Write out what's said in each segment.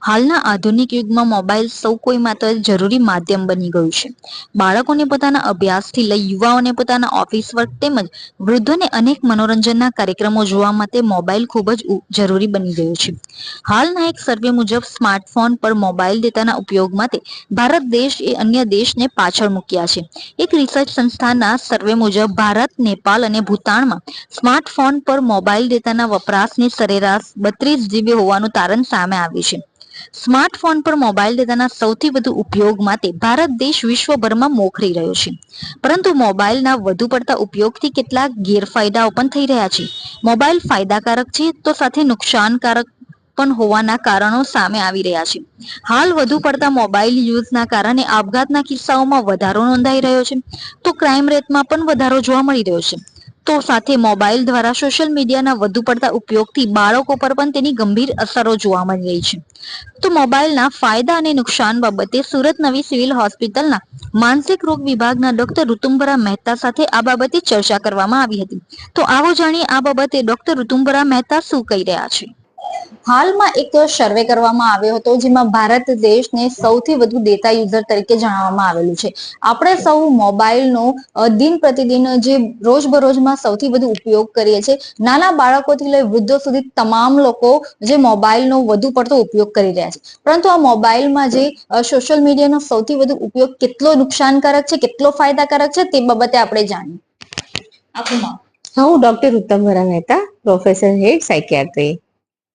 હાલના આધુનિક યુગમાં મોબાઈલ સૌ કોઈ માત્ર જરૂરી માધ્યમ બની ગયું છે. બાળકોને પોતાના અભ્યાસથી લઈ યુવાઓને પોતાના ઓફિસ વર્ક તેમજ વૃદ્ધોને અનેક મનોરંજનના કાર્યક્રમો જોવા માટે મોબાઈલ ખૂબ જ જરૂરી બની ગયો છે. હાલના એક સર્વે મુજબ સ્માર્ટફોન પર મોબાઈલ ડેટાના ઉપયોગ માટે ભારત દેશ એ અન્ય દેશને પાછળ મૂક્યા છે. એક રિસર્ચ સંસ્થાના સર્વે મુજબ ભારત નેપાલ અને ભૂતાનમાં સ્માર્ટફોન પર મોબાઈલ ડેટાના વપરાશની સરેરાશ બત્રીસ જીબી હોવાનું તારણ સામે આવ્યું છે. સ્માર્ટફોન પર મોબાઈલ ડેટાના સૌથી વધુ ઉપયોગ માટે ભારત દેશ વિશ્વભરમાં મોખરી રહ્યો છે. પરંતુ મોબાઈલના વધુ પડતા ઉપયોગથી કેટલાક ગેરફાયદાઓ પણ થઈ રહ્યા છે. મોબાઈલ ફાયદાકારક છે તો સાથે નુકસાનકારક પણ હોવાના કારણો સામે આવી રહ્યા છે. હાલ વધુ પડતા મોબાઈલ યુઝના કારણે આપઘાતના કિસ્સાઓમાં વધારો નોંધાઈ રહ્યો છે. તો ક્રાઇમ રેટમાં પણ વધારો જોવા મળી રહ્યો છે. તો સાથે મોબાઈલ દ્વારા સોશિયલ મીડિયાના વધુ પડતા ઉપયોગથી બાળકો પર પણ તેની ગંભીર અસરો જોવા મળી રહી છે. તો મોબાઈલના ફાયદા અને નુકસાન બાબતે સુરત નવી સિવિલ હોસ્પિટલના માનસિક રોગ વિભાગના ડોક્ટર ઋતુંબરા મહેતા સાથે આ બાબતે ચર્ચા કરવામાં આવી હતી. તો આવો જાણીએ આ બાબતે ડોક્ટર ઋતુંબરા મહેતા શું કહી રહ્યા છે? હાલમાં એક સર્વે કરવામાં આવ્યો હતો જેમાં ભારત દેશને સૌથી વધુ ડેટા યુઝર તરીકે જણાવવામાં આવેલું છે. આપણે સૌ મોબાઈલનો દિન પ્રતિદિન જે રોજબરોજમાં સૌથી વધુ ઉપયોગ કરીએ છીએ. નાના બાળકોથી લઈ વૃદ્ધો સુધી તમામ લોકો જે મોબાઈલનો વધુ પડતો ઉપયોગ કરી રહ્યા છે. પરંતુ આ મોબાઈલમાં જે સોશિયલ મીડિયાનો સૌથી વધુ ઉપયોગ કેટલો નુકસાનકારક છે કેટલો ફાયદાકારક છે તે બાબતે આપણે જાણીએ. હું ડોક્ટર ઉત્તમ વરા મહેતા પ્રોફેસર હેડ સાયકિયાટ્રી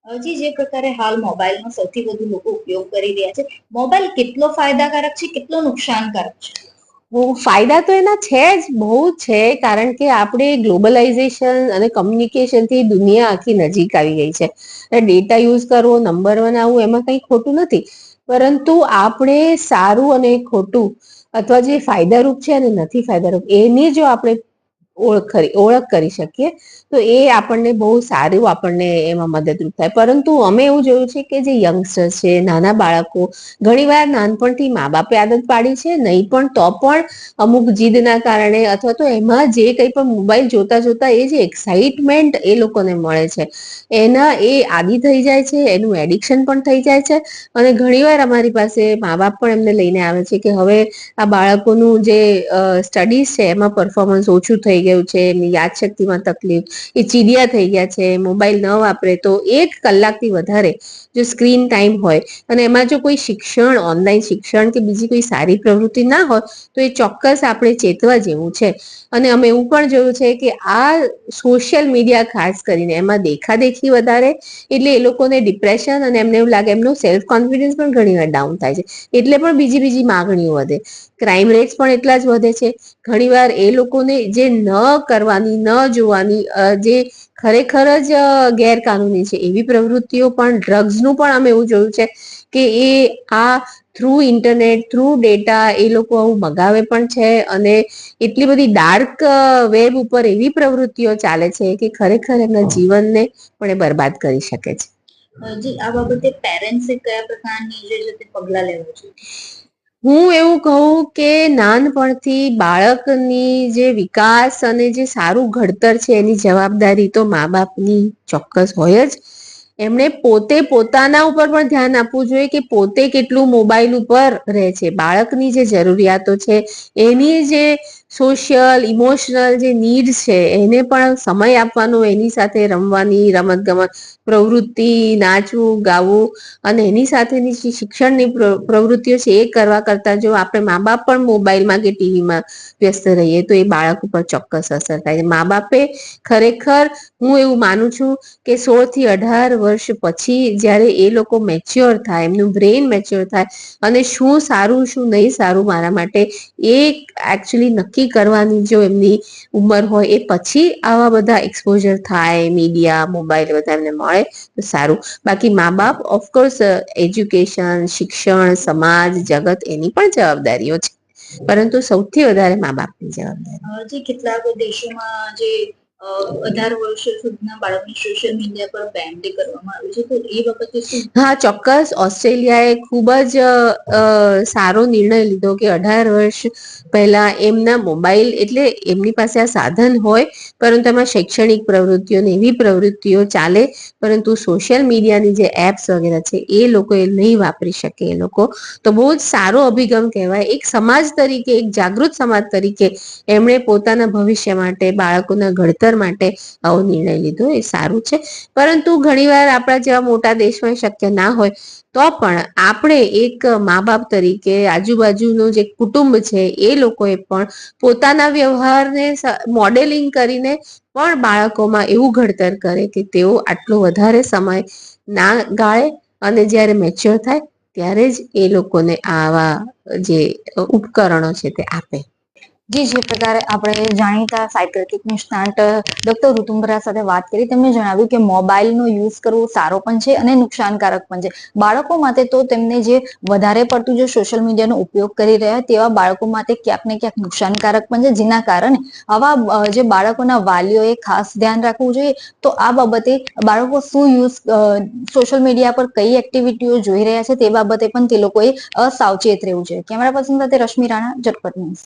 હજી જે પ્રકારે હાલ મોબાઈલનો સૌથી વધુ લોકો ઉપયોગ કરી રહ્યા છે, મોબાઈલ કેટલો ફાયદાકારક છે, કેટલો નુકસાનકારક છે? ફાયદા તો એના છે જ, બહુ છે, કારણ કે આપણે ગ્લોબલાઇઝેશન અને કમ્યુનિકેશનથી દુનિયા આખી નજીક આવી ગઈ છે. ડેટા યુઝ કરવો, નંબર બનાવવું, એમાં કંઈ ખોટું નથી. પરંતુ આપણે સારું અને ખોટું અથવા જે ફાયદારૂપ છે અને નથી ફાયદારૂપ, એની જો આપણે ઓળખ ઓળખ કરી શકીએ. તો એ આપણને બહુ સારું આપણને એમાં મદદરૂપ થાય. પરંતુ અમે એવું જોયું છે કે જે યંગસ્ટર્સ છે, નાના બાળકો ઘણીવાર નાનપણથી મા બાપે આદત પાડી છે, નહીં પણ તો પણ અમુક જીદના કારણે અથવા તો એમાં જે કંઈ પણ મોબાઈલ જોતા જોતા એ જે એક્સાઇટમેન્ટ એ લોકોને મળે છે. એના એ આદિ થઈ જાય છે, એનું એડિક્શન પણ થઈ જાય છે. અને ઘણીવાર અમારી પાસે મા બાપ પણ એમને લઈને આવે છે કે હવે આ બાળકોનું જે સ્ટડીઝ છે, એમાં પરફોર્મન્સ ઓછું થઈ ગયું છે એમની યાદશક્તિમાં તકલીફ, એ ચીડિયા થઈ ગયા છે, મોબાઈલ ન વાપરે, તો એક કલાકથી વધારે જો સ્ક્રીન ટાઈમ હોય અને એમાં જો કોઈ શિક્ષણ, ઓનલાઈન શિક્ષણ કે બીજી કોઈ સારી પ્રવૃત્તિ ના હોય, તો એ ચોક્કસ આપણે ચેતવા જેવું છે. અને અમે એવું પણ જોયું છે કે આ સોશિયલ મીડિયા ખાસ કરીને એમાં દેખાદેખી વધારે, એટલે એ લોકોને ડિપ્રેશન અને એમને એવું લાગે, એમનું સેલ્ફ કોન્ફિડન્સ પણ ઘણી વાર ડાઉન થાય છે. એટલે પણ બીજી બીજી માગણીઓ વધે. ક્રાઇમ રેટ્સ પણ એટલા જ વધે છે. ઘણીવાર એ લોકોને જે ન કરવાની ન જોવાની જે ખરેખર જ ગેરકાનૂની છે એવી પ્રવૃત્તિઓ પણ ડ્રગ્સનું પણ અમે એવું જોયું છે કે એ આ થ્રુ ઇન્ટરનેટ થ્રુ ડેટા એ લોકો આવું મગાવે પણ છે અને એટલી બધી ડાર્ક વેબ ઉપર એવી પ્રવૃત્તિઓ ચાલે છે કે ખરેખર એમના જીવનને પણ એ બરબાદ કરી શકે છે. જી આ બાબતે પેરેન્ટ્સે કયા પ્રકારની જે છે તે પગલાં લેવા જોઈએ? હું એવું કહું કે નાનપણથી બાળકની જે વિકાસ અને જે સારું ઘડતર છે એની જવાબદારી તો મા બાપની ચોક્કસ હોય જ. એમણે પોતે પોતાના ઉપર પણ ધ્યાન આપવું જોઈએ કે પોતે કેટલું મોબાઈલ ઉપર રહે છે. બાળકની જે જરૂરિયાતો છે, એની જે સોશિયલ ઇમોશનલ જે નીડ છે, એને પણ સમય આપવાનો, એની સાથે રમવાની રમત ગમત પ્રવૃત્તિ, નાચવું, ગાવું અને એની સાથેની જે શિક્ષણની પ્રવૃત્તિઓ છે, એ કરવા કરતા જો આપણે મા બાપ પણ મોબાઈલમાં કે ટીવીમાં વ્યસ્ત રહીએ, તો એ બાળક ઉપર ચોક્કસ અસર થાય. છે મા બાપે ખરેખર, હું એવું માનું છું કે સોળથી અઢાર વર્ષ પછી જ્યારે એ લોકો મેચ્યોર થાય, એમનું બ્રેઇન મેચ્યોર થાય અને શું સારું, શું નહીં સારું મારા માટે, એ એકચ્યુઅલી નક્કી કરવાની જો એમની ઉંમર હોય એ પછી આવા બધા એક્સપોઝર થાય મીડિયા મોબાઈલ બધા એમને મળે, તો સારું. બાકી મા બાપ ઓફકોર્સ એજ્યુકેશન શિક્ષણ, સમાજ, જગત એની પણ જવાબદારીઓ છે. પરંતુ સૌથી વધારે મા બાપની જવાબદારી કેટલાક દેશોમાં જે અઢાર વર્ષ સુધીના બાળકને સોશિયલ મીડિયા પર બેન કરવામાં આવ્યું છે. તો એ બાબતે હા, ચોક્કસ. ઓસ્ટ્રેલિયાએ ખૂબ જ સારો નિર્ણય લીધો કે અઢાર વર્ષ પહેલા એમના મોબાઈલ એટલે એમની પાસે આ સાધન હોય, પરંતુ એમાં શૈક્ષણિક પ્રવૃત્તિઓ ને એવી પ્રવૃત્તિઓ ચાલે, પરંતુ સોશિયલ મીડિયાની જે એપ્સ વગેરે છે, એ લોકો એ નહીં વાપરી શકે એ લોકો. તો બહુ જ સારો અભિગમ કહેવાય. એક સમાજ તરીકે, એક જાગૃત સમાજ તરીકે એમણે પોતાના ભવિષ્ય માટે બાળકોના ઘડતર માટે આવો નિર્ણય લીધો, એ સારું છે. પરંતુ ઘણીવાર આપણા જેવા મોટા દેશમાં શક્ય ના હોય, તો પણ આપણે એક મા બાપ તરીકે આજુબાજુનું જે કુટુંબ છે, એ લોકોએ પણ પોતાના વ્યવહારને મોડેલિંગ કરીને પણ બાળકોમાં એવું ઘડતર કરે કે તેઓ આટલો વધારે સમય ના ગાળે અને જ્યારે મેચ્યોર થાય, ત્યારે જ એ લોકોને આવા જે ઉપકરણો છે તે આપે. જી જે પ્રકારે આપણે જાણીતા સાયકેટ્રિક નિષ્ણાંત ડોક્ટર ઋતુંબરા સાથે વાત કરી, તેમણે જણાવ્યું કે મોબાઈલનો યુઝ કરવો સારો પણ છે અને નુકસાનકારક પણ છે. બાળકો માટે તો તેમને જે વધારે પડતું જે સોશિયલ મીડિયાનો ઉપયોગ કરી રહ્યા તેવા બાળકો માટે ક્યાંક ને ક્યાંક નુકસાનકારક પણ છે. જેના કારણે આવા જે બાળકોના વાલીઓએ ખાસ ધ્યાન રાખવું જોઈએ. તો આ બાબતે બાળકો શું યુઝ સોશિયલ મીડિયા પર કઈ એક્ટિવિટીઓ જોઈ રહ્યા છે તે બાબતે પણ તે લોકોએ અસાવચેત રહેવું જોઈએ. કેમેરા પર્સન સાથે રશ્મિ રાણા ઝટપટ ન્યૂઝ.